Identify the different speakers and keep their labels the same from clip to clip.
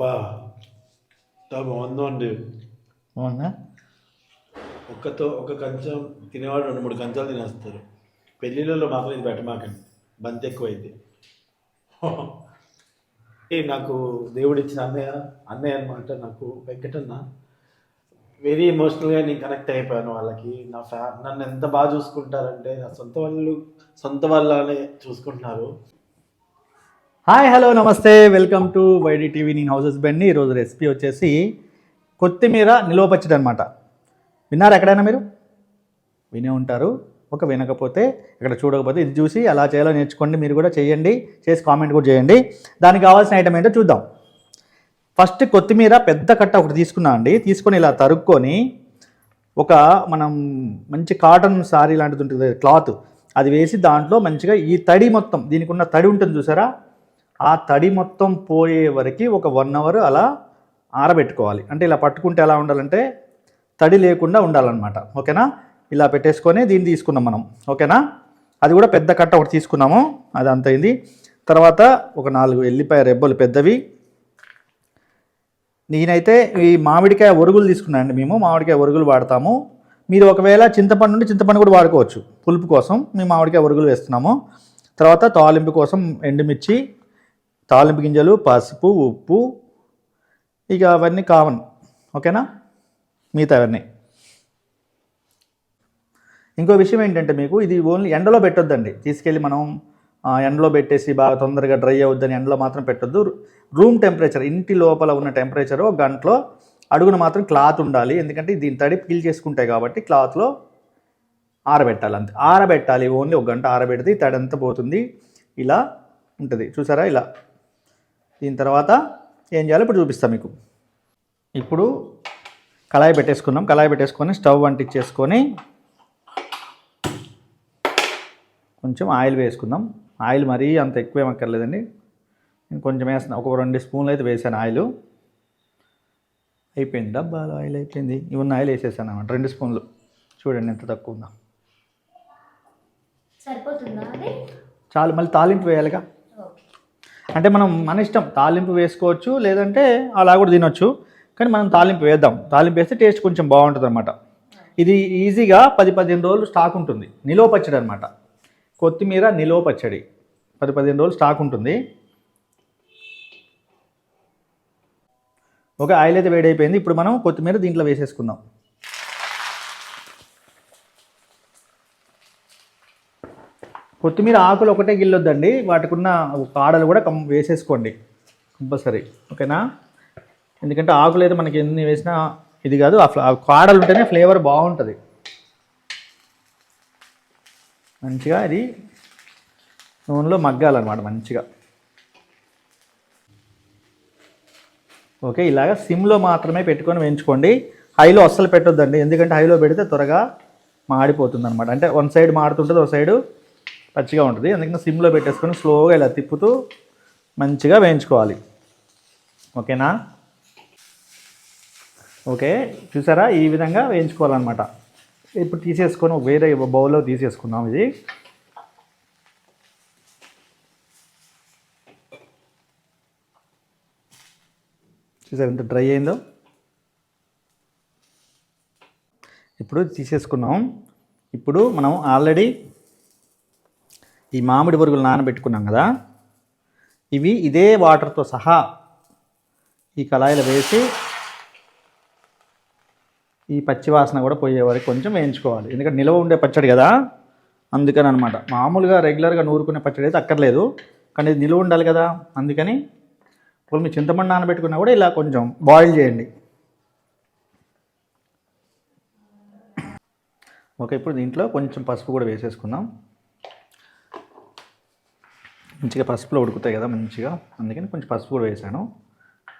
Speaker 1: పా చాలా బాగుందో? అండి
Speaker 2: అవునా
Speaker 1: ఒక్కతో ఒక కంచం తినేవాడు రెండు మూడు కంచాలు తినేస్తారు. పెళ్ళిళ్ళలో మాత్రం ఇది పెట్టమాకండి. బంతి ఎక్కువైతే. ఏ నాకు దేవుడు ఇచ్చిన అన్నయ్య అన్నయ్య అనమాట నాకు వెంకటన్న. వెరీ ఎమోషనల్గా నేను కనెక్ట్ అయిపోయాను వాళ్ళకి. నా ఫ్యా నన్ను ఎంత బాగా చూసుకుంటారంటే నా సొంత వాళ్ళు సొంత వాళ్ళనే చూసుకుంటున్నారు.
Speaker 2: హాయ్ హలో నమస్తే. వెల్కమ్ టు వైడి టీవీ నేను హౌస్ హస్బెండ్ని ఈరోజు రెసిపీ వచ్చేసి కొత్తిమీర నిలువ పచ్చడి అనమాట విన్నారా ఎక్కడైనా మీరు? వినే ఉంటారు. ఒక వినకపోతే ఇక్కడ చూడకపోతే ఇది చూసి అలా చేయాలో నేర్చుకోండి. మీరు కూడా చేయండి. చేసి కామెంట్ కూడా చేయండి. దానికి కావాల్సిన ఐటమ్ ఏంటో చూద్దాం. ఫస్ట్ కొత్తిమీర పెద్ద కట్ట ఒకటి తీసుకున్నా అండి. తీసుకొని ఇలా తరుక్కొని ఒక మనం మంచి కాటన్ సారీ లాంటిది ఉంటుంది క్లాత్. అది వేసి దాంట్లో మంచిగా ఈ తడి మొత్తం దీనికి ఉన్న తడి ఉంటుంది చూసారా? ఆ తడి మొత్తం పోయే వరకు ఒక వన్ అవర్ అలా ఆరబెట్టుకోవాలి. అంటే ఇలా పట్టుకుంటే ఎలా ఉండాలంటే తడి లేకుండా ఉండాలన్నమాట. ఓకేనా? ఇలా పెట్టేసుకొని దీన్ని తీసుకున్నాం మనం. ఓకేనా? అది కూడా పెద్ద కట్ట ఒకటి తీసుకున్నాము. అది అంత అయింది. తర్వాత ఒక నాలుగు ఎల్లిపాయ రెబ్బలు పెద్దవి. నేనైతే ఈ మామిడికాయ ఒరుగులు తీసుకున్నానండి మేము. మామిడికాయ ఒరుగులు వాడతాము. మీరు ఒకవేళ చింతపండు నుండి చింతపండు కూడా వాడుకోవచ్చు. పులుపు కోసం మేము మామిడికాయ ఒరుగులు వేస్తున్నాము. తర్వాత తాలింపు కోసం ఎండుమిర్చి తాలింపు గింజలు పసుపు ఉప్పు ఇక అవన్నీ కామన్ ఓకేనా? మిగతా అవన్నీ. ఇంకో విషయం ఏంటంటే మీకు ఇది ఓన్లీ ఎండలో పెట్టొద్దండి. తీసుకెళ్ళి మనం ఎండలో పెట్టేసి బాగా తొందరగా డ్రై అవుద్దని ఎండలో మాత్రం పెట్టొద్దు. రూమ్ టెంపరేచర్ ఇంటి లోపల ఉన్న టెంపరేచర్ ఒక గంటలో అడుగున మాత్రం క్లాత్ ఉండాలి. ఎందుకంటే దీని తడి పీల్ చేసుకుంటాయి కాబట్టి క్లాత్లో ఆరబెట్టాలి అంతే. ఆరబెట్టాలి. ఓన్లీ ఒక గంట ఆరబెడితే తడంతా పోతుంది. ఇలా ఉంటుంది. చూసారా? ఇలా. దీని తర్వాత ఏం చేయాలో ఇప్పుడు చూపిస్తాను మీకు. ఇప్పుడు కళాయి పెట్టేసుకున్నాం కళాయి పెట్టేసుకొని స్టవ్ అంటించేసుకొని కొంచెం ఆయిల్ వేసుకుందాం. ఆయిల్ మరీ అంత ఎక్కువ ఏమక్కర్లేదండి. నేను కొంచెం వేస్తాను ఒక రెండు స్పూన్లు అయితే వేసాను ఆయిల్. అయిపోయింది. డబ్బాలో ఆయిల్ అయిపోయింది. ఇవన్న ఆయిల్ వేసేసాను అన్నమాట. రెండు స్పూన్లు. చూడండి ఎంత తక్కువ ఉందా. చాలు. మళ్ళీ తాలింపు వేయాలిగా. అంటే మనం మన ఇష్టం తాలింపు వేసుకోవచ్చు లేదంటే అలా కూడా తినొచ్చు. కానీ మనం తాలింపు వేద్దాం. తాలింపు వేస్తే టేస్ట్ కొంచెం బాగుంటుంది అనమాట ఇది ఈజీగా పది పదిహేను రోజులు స్టాక్ ఉంటుంది. నిలువ పచ్చడి అనమాట కొత్తిమీర నిలువ పచ్చడి. పది పదిహేను రోజులు స్టాక్ ఉంటుంది. ఒక ఆయిల్ అయితే వేడైపోయింది. ఇప్పుడు మనం కొత్తిమీర దీంట్లో వేసేసుకుందాం. కొత్తిమీర ఆకులు ఒకటే గిల్లొద్దండి. వాటికున్న కాడలు కూడా కం వేసేసుకోండి. కంపల్సరీ. ఓకేనా? ఎందుకంటే ఆకులు అయితే మనకి ఎన్ని వేసినా ఇది కాదు. ఆ కాడలు ఉంటేనే ఫ్లేవర్ బాగుంటుంది. మంచిగా ఇది నూనెలో మగ్గాలన్నమాట మంచిగా. ఓకే ఇలాగ సిమ్లో మాత్రమే పెట్టుకొని వేయించుకోండి. హైలో అస్సలు పెట్టొద్దండి. ఎందుకంటే హైలో పెడితే త్వరగా మాడిపోతుంది అనమాట అంటే వన్ సైడ్ మాడుతుంటుంది ఒక సైడు పచ్చిగా ఉంటుంది. అందుకని సిమ్లో పెట్టేసుకొని స్లోగా ఇలా తిప్పుతూ మంచిగా వేయించుకోవాలి. ఓకేనా? ఓకే చూసారా? ఈ విధంగా వేయించుకోవాలన్నమాట. ఇప్పుడు తీసేసుకొని వేరే బౌల్లో తీసేసుకుందాం ఇది. చూసారు ఎంత డ్రై అయిందో? ఇప్పుడు తీసేసుకున్నాం. ఇప్పుడు మనం ఆల్రెడీ ఈ మామిడి బొరుగులు నానబెట్టుకున్నాం కదా ఇవి ఇదే వాటర్తో సహా ఈ కళాయిలో వేసి ఈ పచ్చి వాసన కూడా పోయే వరకు కొంచెం వేయించుకోవాలి. ఎందుకంటే నిల్వ ఉండే పచ్చడి కదా అందుకని అనమాట మామూలుగా రెగ్యులర్గా నూరుకునే పచ్చడి అయితే అక్కర్లేదు కానీ ఇది నిల్వ ఉండాలి కదా అందుకని ఇప్పుడు మీ చింతపండు నానబెట్టుకున్నా కూడా ఇలా కొంచెం బాయిల్ చేయండి. ఓకే ఇప్పుడు దీంట్లో కొంచెం పసుపు కూడా వేసేసుకుందాం. మంచిగా పసుపులో ఉడుకుతాయి కదా మంచిగా. అందుకని కొంచెం పసుపు కూడా వేసాను.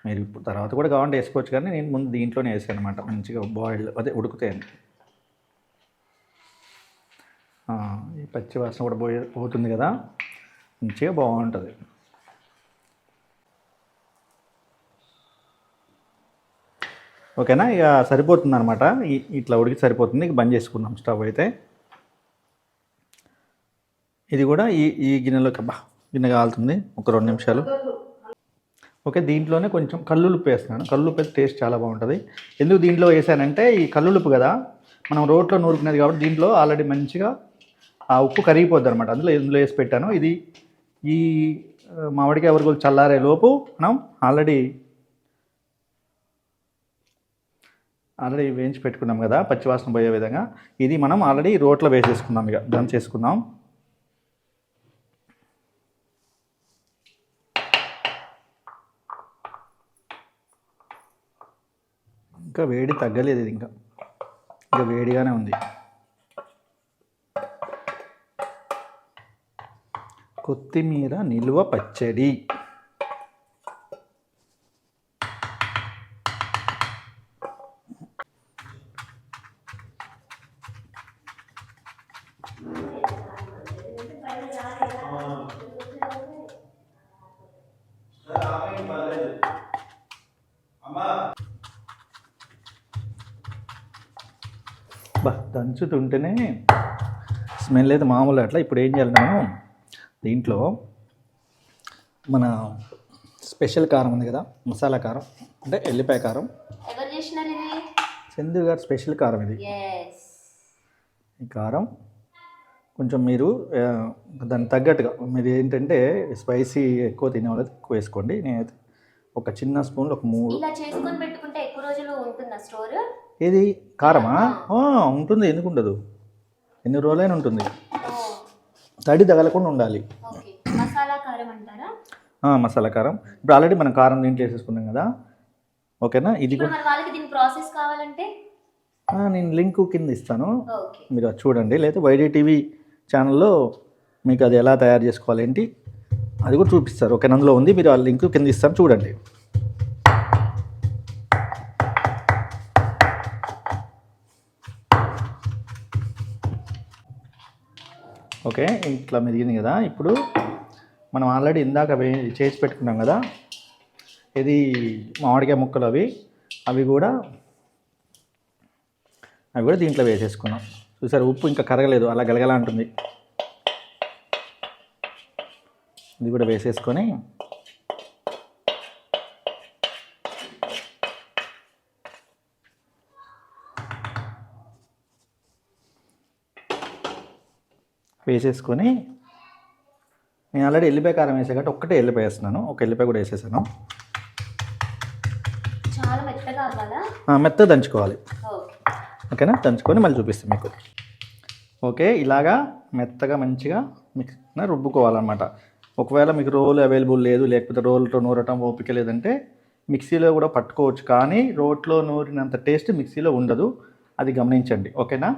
Speaker 2: మీరు ఇప్పుడు తర్వాత కూడా కావాలంటే వేసుకోవచ్చు కానీ నేను ముందు దీంట్లోనే వేసాను అనమాట మంచిగా బాయిల్ అదే ఉడుకుతాయని ఈ పచ్చి వాసన కూడా పోయే పోతుంది కదా. మంచిగా బాగుంటుంది. ఓకేనా? ఇక సరిపోతుంది అనమాట ఇట్లా ఉడికి సరిపోతుంది. ఇక బంద్ చేసుకున్నాం స్టవ్ అయితే. ఇది కూడా ఈ ఈ గిన్నెలోకి బా గిన్నె కాలుతుంది ఒక రెండు నిమిషాలు. ఓకే దీంట్లోనే కొంచెం కల్లులుప్పు వేస్తున్నాను. కల్లుప్పు అయితే టేస్ట్ చాలా బాగుంటుంది. ఎందుకు దీంట్లో వేసానంటే ఈ కల్లులుప్పు కదా మనం రోట్లో నూరుకునేది కాబట్టి దీంట్లో ఆల్రెడీ మంచిగా ఆ ఉప్పు కరిగిపోద్ది అనమాట అందులో ఇందులో వేసి పెట్టాను. ఇది ఈ ఆ, మామిడికాయ వరకు చల్లారే లోపు మనం ఆల్రెడీ ఆల్రెడీ వేయించి పెట్టుకున్నాం కదా పచ్చివాసన పోయే విధంగా. ఇది మనం ఆల్రెడీ రోట్లో వేసేసుకున్నాం ఇక. దంచేసుకుందాం ఇంకా వేడి తగ్గలేదు ఇది ఇంకా. ఇంకా వేడిగానే ఉంది. కొత్తిమీర నిలువ పచ్చడి. బా దంచుతుంటేనే స్మెల్ అయితే మామూలు అట్లా. ఇప్పుడు ఏం చేయాలి మనం? దీంట్లో మన స్పెషల్ కారం ఉంది కదా మసాలా కారం అంటే ఎల్లిపాయ కారం. చందు గారు స్పెషల్ కారం ఇది. ఈ కారం కొంచెం మీరు దానికి తగ్గట్టుగా మీరు ఏంటంటే స్పైసీ ఎక్కువ తినే వాళ్ళకి ఎక్కువ వేసుకోండి. నేనైతే ఒక చిన్న స్పూన్లో ఒక మూడు
Speaker 3: ఇలా చేసుకొని పెట్టుకుంటే ఎక్కువ రోజులు ఉంటుందా స్టోర్?
Speaker 2: ఏది? కారమా? ఉంటుంది. ఎందుకు ఉండదు? ఎన్ని రోజులైనా ఉంటుంది. తడి తగలకుండా ఉండాలి.
Speaker 3: మసాలా కారం
Speaker 2: ఇప్పుడు ఆల్రెడీ మనం కారం దీంట్లో వేసేసుకున్నాం కదా. ఓకేనా? ఇది
Speaker 3: ప్రాసెస్ కావాలంటే?
Speaker 2: నేను లింక్ కింద ఇస్తాను. మీరు అది చూడండి. లేదా వైడి టీవీ ఛానల్లో మీకు అది ఎలా తయారు చేసుకోవాలి ఏంటి అది కూడా చూపిస్తారు. ఓకే అందులో ఉంది. మీరు ఆ లింక్ కింద ఇస్తాను. చూడండి. ఓకే ఇట్లా మెరిగింది కదా. ఇప్పుడు మనం ఆల్రెడీ ఇందాక వే చేసి పెట్టుకున్నాం కదా. ఇది మామిడికాయ ముక్కలు అవి. అవి కూడా అవి కూడా దీంట్లో వేసేసుకున్నాం. చూసారు ఉప్పు ఇంకా కరగలేదు. అలా గలగల అంటుంది. ఇది కూడా వేసేసుకొని వేసేసుకొని నేను ఆల్రెడీ ఎల్లిపాయ కారం వేసా కాబట్టి ఒక్కటే ఎల్లిపాయ వేస్తున్నాను. ఒక ఎల్లిపాయ కూడా వేసేసాను.
Speaker 3: మెత్తగా
Speaker 2: దంచుకోవాలి.
Speaker 3: ఓకే.
Speaker 2: ఓకేనా? దంచుకొని మళ్ళీ చూపిస్తాను మీకు. ఓకే ఇలాగా మెత్తగా మంచిగా మిక్స్ రుబ్బుకోవాలన్నమాట. ఒకవేళ మీకు రోల్ అవైలబుల్ లేదు లేకపోతే రోల్తో నూరటం ఓపిక లేదంటే మిక్సీలో కూడా పట్టుకోవచ్చు. కానీ రోట్లో నూరినంత టేస్ట్ మిక్సీలో ఉండదు. అది గమనించండి. ఓకేనా?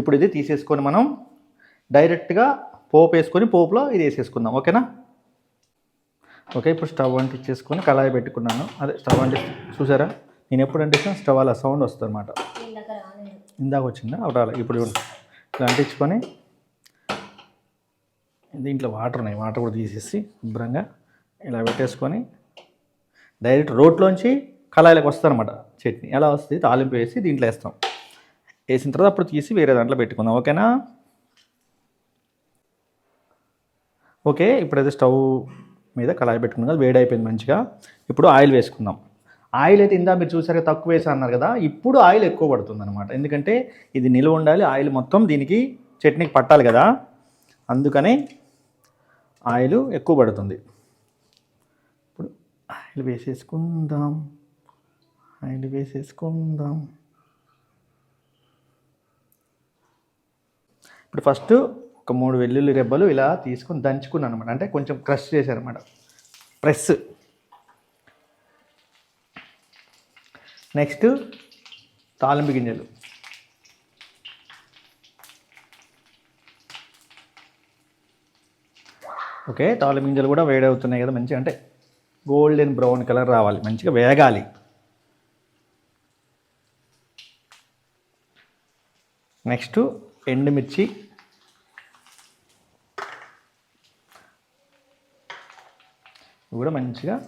Speaker 2: ఇప్పుడు ఇది తీసేసుకొని మనం డైరెక్ట్గా పోపు వేసుకొని పోపులో ఇది వేసేసుకుందాం. ఓకేనా? ఓకే ఇప్పుడు స్టవ్ అంటించేసుకొని కళాయి పెట్టుకున్నాను. అదే స్టవ్ అంటి చూసారా? నేను ఎప్పుడు అంటించినా స్టవ్ అలా సౌండ్ వస్తుంది అనమాట
Speaker 3: ఇందాక రాలేదు
Speaker 2: వచ్చిందా ఇప్పుడు ఇలా అంటించుకొని దీంట్లో వాటర్ ఉన్నాయి. వాటర్ కూడా తీసేసి శుభ్రంగా ఇలా పెట్టేసుకొని డైరెక్ట్ రోట్లోంచి కళాయిలకు వస్తారనమాట చట్నీ. ఎలా వస్తుంది? తాలింపు వేసి దీంట్లో వేస్తాం. వేసిన తర్వాత అప్పుడు తీసి వేరే దాంట్లో పెట్టుకుందాం. ఓకేనా? ఓకే ఇప్పుడైతే స్టవ్ మీద కళాయి పెట్టుకున్నాం కదా వేడి అయిపోయింది మంచిగా. ఇప్పుడు ఆయిల్ వేసుకుందాం. ఆయిల్ అయితే ఇందా మీరు చూసారు తక్కువ వేసా అన్నారు కదా ఇప్పుడు ఆయిల్ ఎక్కువ పడుతుంది అనమాట ఎందుకంటే ఇది నిల్వ ఉండాలి ఆయిల్ మొత్తం దీనికి చట్నీకి పట్టాలి కదా. అందుకని ఆయిల్ ఎక్కువ పడుతుంది. ఇప్పుడు ఆయిల్ వేసేసుకుందాం. ఆయిల్ వేసేసుకుందాం. ఇప్పుడు ఫస్ట్ ఒక మూడు వెల్లుల్లి రెబ్బలు ఇలా తీసుకొని దంచుకున్నాను అనమాట అంటే కొంచెం క్రష్ చేశారనమాట ప్రెస్. నెక్స్ట్ తాలింపు గింజలు. ఓకే తాలింపు గింజలు కూడా వేడవుతున్నాయి కదా మంచిగా. అంటే గోల్డెన్ బ్రౌన్ కలర్ రావాలి మంచిగా వేగాలి. నెక్స్ట్ ఎండుమిర్చి. కూడా మంచిగా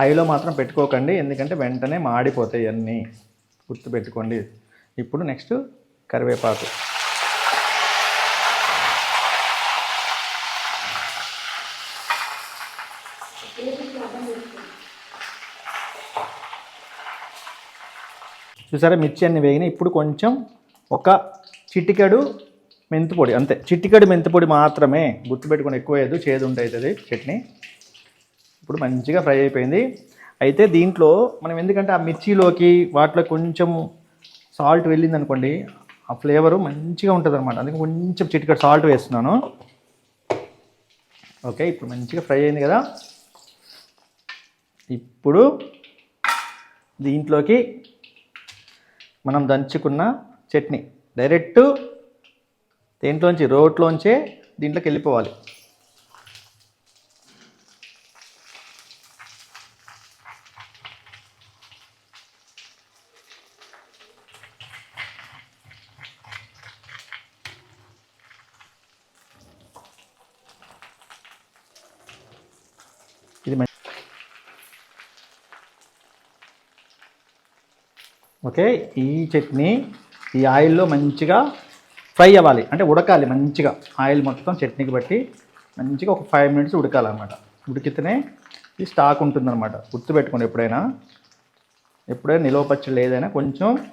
Speaker 2: హైలో మాత్రం పెట్టుకోకండి. ఎందుకంటే వెంటనే మాడిపోతాయి అన్నీ. గుర్తుపెట్టుకోండి. ఇప్పుడు నెక్స్ట్ కరివేపాకు. చూసారా? మిర్చి అన్ని వేగిన ఇప్పుడు కొంచెం ఒక చిటికెడు మెంతిపొడి. అంతే. చిటికెడు మెంతిపొడి మాత్రమే గుర్తుపెట్టుకుని ఎక్కువ వేయదు చేదు ఉంటుంది చట్నీ. ఇప్పుడు మంచిగా ఫ్రై అయిపోయింది. అయితే దీంట్లో మనం ఎందుకంటే ఆ మిర్చిలోకి వాటిలో కొంచెం సాల్ట్ వెళ్ళింది అనుకోండి ఆ ఫ్లేవరు మంచిగా ఉంటుంది అనమాట అందుకే కొంచెం చిటికడ సాల్ట్ వేస్తున్నాను. ఓకే ఇప్పుడు మంచిగా ఫ్రై అయింది కదా. ఇప్పుడు దీంట్లోకి మనం దంచుకున్న చట్నీ. డైరెక్ట్ దేంట్లోంచి రోట్లోంచే దీంట్లోకి వెళ్ళిపోవాలి. ఓకే? ఈ చట్నీ ఈ ఆయిల్లో మంచిగా ఫ్రై అవ్వాలి. అంటే ఉడకాలి మంచిగా. ఆయిల్ మొత్తం చట్నీకి బట్టి మంచిగా ఒక ఫైవ్ మినిట్స్ ఉడకాలన్నమాట. ఉడికితేనే ఈ స్టాక్ ఉంటుందన్నమాట. గుర్తుపెట్టుకోండి ఎప్పుడైనా. ఎప్పుడైనా నిలవ పచ్చడి ఏదైనా కొంచెం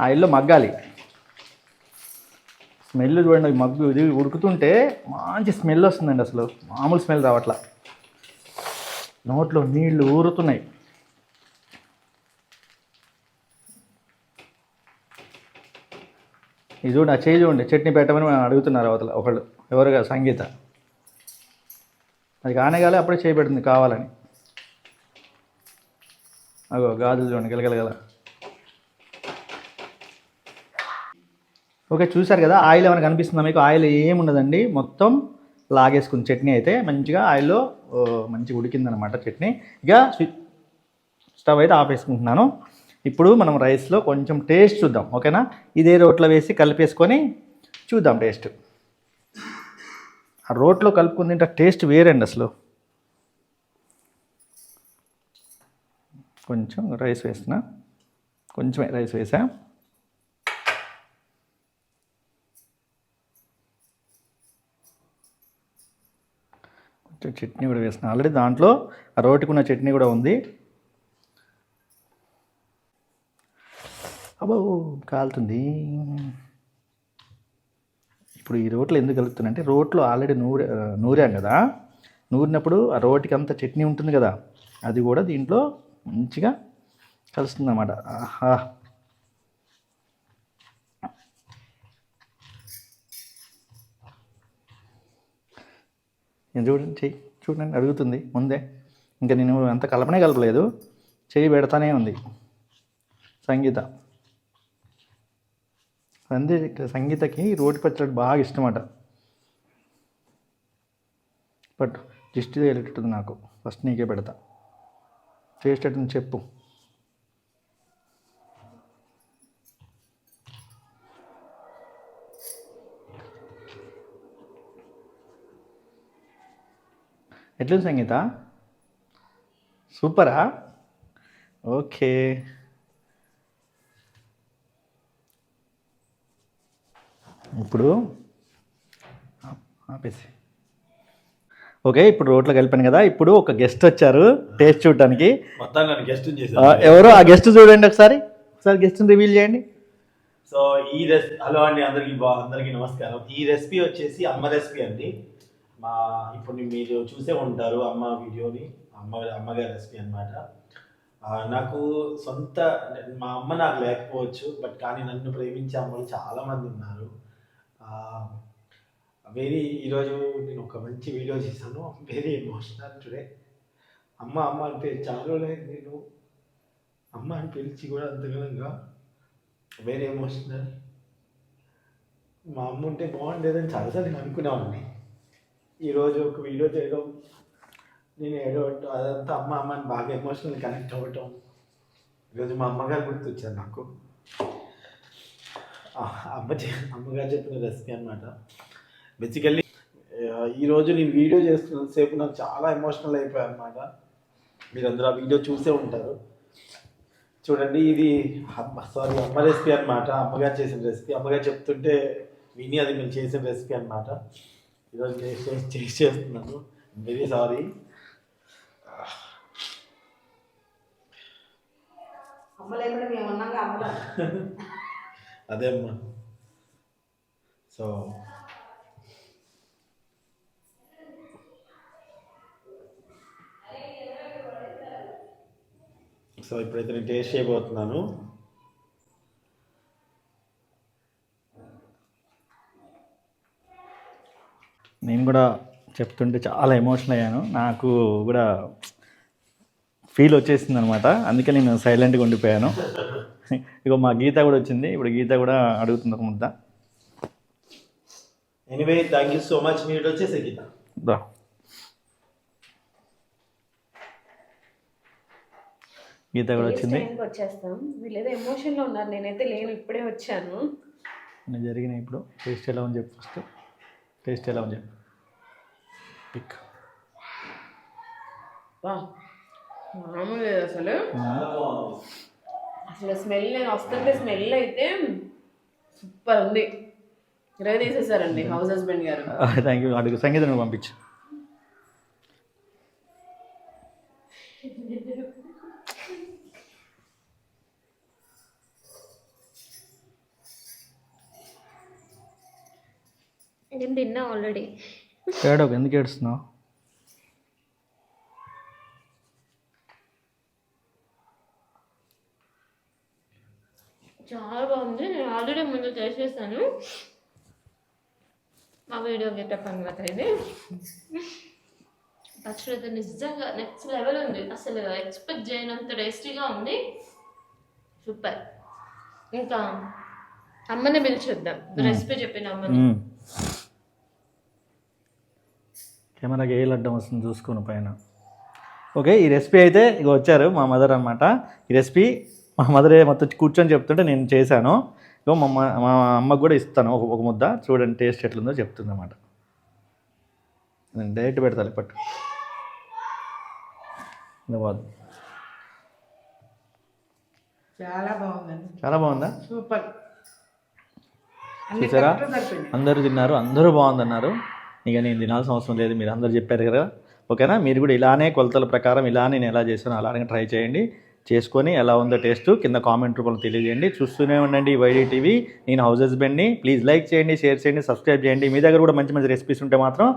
Speaker 2: ఆయిల్లో మగ్గాలి. స్మెల్ చూడండి మగ్గు ఇది ఉడుకుతుంటే మంచి స్మెల్ వస్తుందండి అసలు. మామూలు స్మెల్ రావట్లా. నోట్లో నీళ్ళు ఊరుతున్నాయి. ఇది చూడండి ఆ చేయి చూడండి చట్నీ పెట్టమని మనం అడుగుతున్నారు అవతల ఒకళ్ళు ఎవరుగా సంగీత. అది కానేగాలి అప్పుడే చేయబెడుతుంది కావాలని. అగో గాజులు చూడండి గెలగలగల ఓకే చూసారు కదా ఆయిల్ ఏమైనా కనిపిస్తుందా మీకు? ఆయిల్ ఏముండదండి మొత్తం లాగేసుకుంది చట్నీ అయితే మంచిగా ఆయిల్లో మంచిగా ఉడికిందనమాట చట్నీ. ఇక స్విచ్ స్టవ్ అయితే ఆపేసుకుంటున్నాను. ఇప్పుడు మనం రైస్లో కొంచెం టేస్ట్ చూద్దాం ఓకేనా? ఇదే రోట్లో వేసి కలిపేసుకొని చూద్దాం టేస్ట్. ఆ రోట్లో కలుపుకుని తింటే టేస్ట్ వేరండి అసలు. కొంచెం రైస్ వేస్తున్నా కొంచెమే రైస్ వేసా. కొంచెం చట్నీ కూడా వేసిన ఆల్రెడీ దాంట్లో ఆ రోటికున్న చట్నీ కూడా ఉంది. అబ్బో కాలుతుంది. ఇప్పుడు ఈ రోట్లో ఎందుకు కలుగుతుందంటే రోట్లో ఆల్రెడీ నూరే నూరాం కదా. నూరినప్పుడు ఆ రోటికి అంత చట్నీ ఉంటుంది కదా. అది కూడా దీంట్లో మంచిగా కలుస్తుంది అన్నమాట ఆహా. నేను చూడండి చెయ్యి చూడండి అడుగుతుంది ముందే. ఇంకా నేను అంత కలపనే కలపలేదు. చెయ్యి పెడతానే ఉంది. సంగీత. సందే సంగీతకి రోటి పచ్చడి బాగా ఇష్టమట. బట్ దిష్టి వెళ్ళేటట్టు నాకు. ఫస్ట్ నీకే పెడతా. చేసేటట్టు చెప్పు. ఎట్లుంది సంగీత? సూపరా? ఓకే. ఇప్పుడు ఆప్- ఆపేసి. ఓకే ఇప్పుడు రోట్లో కలిపాను కదా ఇప్పుడు ఒక గెస్ట్ వచ్చారు టేస్ట్ చూడటానికి. ఎవరో? ఆ గెస్ట్ చూడండి ఒకసారి. ఒకసారి గెస్ట్ని రివీల్ చేయండి.
Speaker 1: సో ఈ రెసిపీ హలో అండి అందరికి బా అందరికీ నమస్కారం. ఈ రెసిపీ వచ్చేసి అమ్మ రెసిపీ అండి. మా ఇప్పుడు మీరు చూసే ఉంటారు అమ్మ వీడియోని అమ్మ అమ్మగారి రెసిపీ అనమాట నాకు సొంత మా అమ్మ నాకు లేకపోవచ్చు బట్ కానీ నన్ను ప్రేమించే అమ్మలు చాలామంది ఉన్నారు. వెరీ ఈరోజు నేను ఒక మంచి వీడియో చేశాను. వెరీ ఎమోషనల్ టుడే అమ్మ అమ్మ అంటే చాలా నేను. అమ్మ అని పిలిచి కూడా అంతగనంగా వెరీ ఎమోషనల్ మా అమ్మ ఉంటే బాగుండేదని చాలాసార్లు నేను అనుకునేవాడిని. ఈరోజు ఒక వీడియో చేయడం నేను ఏడవటం అదంతా అమ్మ అమ్మని బాగా ఎమోషనల్ కనెక్ట్ అవ్వటం. ఈరోజు మా అమ్మగారు గుర్తొచ్చారు నాకు. అమ్మ అమ్మగారు చెప్పిన రెసిపీ అనమాట బేసికల్లీ ఈరోజు నేను వీడియో చేస్తున్నంతసేపు నాకు చాలా ఎమోషనల్ అయిపోయాయి అనమాట మీరందరూ ఆ వీడియో చూసే ఉంటారు. చూడండి ఇది అమ్మ సారీ అమ్మ రెసిపీ అనమాట అమ్మగారు చేసిన రెసిపీ అమ్మగారు చెప్తుంటే విని అది మేము చేసిన రెసిపీ అనమాట ఈరోజు చేసి చేసి చేస్తున్నాను. వెరీ సారీ
Speaker 4: అమ్మ లేకుండా మేము ఉన్నాగా అమ్మలా
Speaker 1: అదే అమ్మా సో సో ఇప్పుడైతే నేను టేస్ట్ చేయబోతున్నాను.
Speaker 2: నేను కూడా చెప్తుంటే చాలా ఎమోషనల్ అయ్యాను. నాకు కూడా ఫీల్ వచ్చేసింది అనమాట అందుకే నేను సైలెంట్గా ఉండిపోయాను. ఇగో మా గీత కూడా వచ్చింది. ఇప్పుడు గీత కూడా అడుగుతుంది ఒక ముద్ద.
Speaker 1: Anyway thank you so much మీరు వచ్చేసే గీత.
Speaker 2: దా. గీత కూడా వచ్చింది.
Speaker 4: వచ్చేస్తాం. వీళ్ళు ఏదో ఎమోషన్లో ఉన్నారు. నేనైతే లేను ఇప్పుడే వచ్చాను.
Speaker 2: నేను జరిగిన ఇప్పుడు. టేస్ట్ ఎలా ఉంది చెప్పు ఫస్ట్ టేస్ట్ ఎలా ఉంది చెప్పు. పిక్
Speaker 4: వా మామూలు లేదు అసలు. అసలు స్మెల్ నేను వస్తుంటే స్మెల్ అయితే సూపర్ ఉంది. ఇరవై తీసేసారండి హౌస్ హస్బెండ్ గారు.
Speaker 2: థ్యాంక్ యూ అడుగు. సంగీతం పంపించు.
Speaker 3: నేను తిన్నా ఆల్రెడీ
Speaker 2: ఏడోకు ఎందుకు ఏడుస్తున్నావు?
Speaker 3: చాలా బాగుంది. నేను ఆల్రెడీ ముందు టేస్ట్ చేశాను మా వీడియో గెటప్ అనమాట ఇది. పచ్చడి అయితే నిజంగా నెక్స్ట్ లెవెల్ ఉంది. అసలు ఎక్స్పెక్ట్ చేయనంత టేస్టీగా ఉంది. సూపర్ ఇంకా అమ్మని పిలిచొద్దాం. రెసిపీ చెప్పిన అమ్మని.
Speaker 2: మ్మ్. కెమెరాకి ఏ అడ్డం వస్తుంది చూసుకోను పైన. ఓకే ఈ రెసిపీ అయితే ఇక వచ్చారు మా మదర్ అనమాట ఈ రెసిపీ మా మదరే మొత్తం కూర్చొని చెప్తుంటే నేను చేశాను. ఇగో మా అమ్మ- మా అమ్మకు కూడా ఇస్తాను. ఒక ఒక ముద్ద. చూడండి టేస్ట్ ఎట్లుందో చెప్తుంది అనమాట నేను డైరెక్ట్ పెడతాను పట్టు. ఇది బాగుంది.
Speaker 4: చాలా బాగుందండి.
Speaker 2: చాలా బాగుందా?
Speaker 4: సూపర్.
Speaker 2: చూసారా? అందరూ తిన్నారు. అందరూ బాగుందన్నారు. ఇక నేను తినాల్సిన అవసరం లేదు. మీరు అందరూ చెప్పారు కదా. ఓకేనా? మీరు కూడా ఇలానే కొలతల ప్రకారం ఇలా నేను ఎలా చేశానో అలానే ట్రై చేయండి. చేసుకొని ఎలా ఉందో టేస్ట్ కింద కామెంట్ రూపంలో తెలియజేయండి. చూస్తూనే ఉండండి వైడీ టీవీ. నేను హౌస్ హస్బెండ్ని ప్లీజ్ లైక్ చేయండి షేర్ చేయండి సబ్స్క్రైబ్ చేయండి. మీ దగ్గర కూడా మంచి మంచి రెసిపీస్ ఉంటే మాత్రం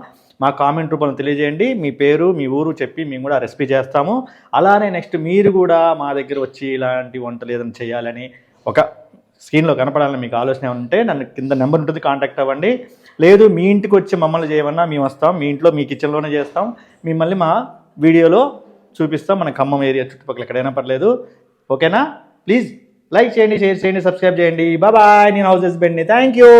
Speaker 2: మా కామెంట్ రూపంలో తెలియజేయండి. మీ పేరు మీ ఊరు చెప్పి మేము కూడా రెసిపీ చేస్తాము. అలానే నెక్స్ట్ మీరు కూడా మా దగ్గర వచ్చి ఇలాంటి వంటలు ఏదైనా చేయాలని ఒక స్క్రీన్లో కనపడాలని మీకు ఆలోచన ఉంటే నన్ను కింద నెంబర్ ఉంటుంది కాంటాక్ట్ అవ్వండి. లేదు మీ ఇంటికి వచ్చి మమ్మల్ని చేయమన్నా మేము వస్తాం. మీ ఇంట్లో మీ కిచెన్లోనే చేస్తాం. మిమ్మల్ని మా వీడియోలో చూపిస్తాం మన ఖమ్మం ఏరియా చుట్టుపక్కల ఎక్కడైనా పర్లేదు. ఓకేనా? ప్లీజ్ లైక్ చేయండి షేర్ చేయండి సబ్స్క్రైబ్ చేయండి. బాబాయ్ నేను హౌస్ హస్బెండ్ని. Thank you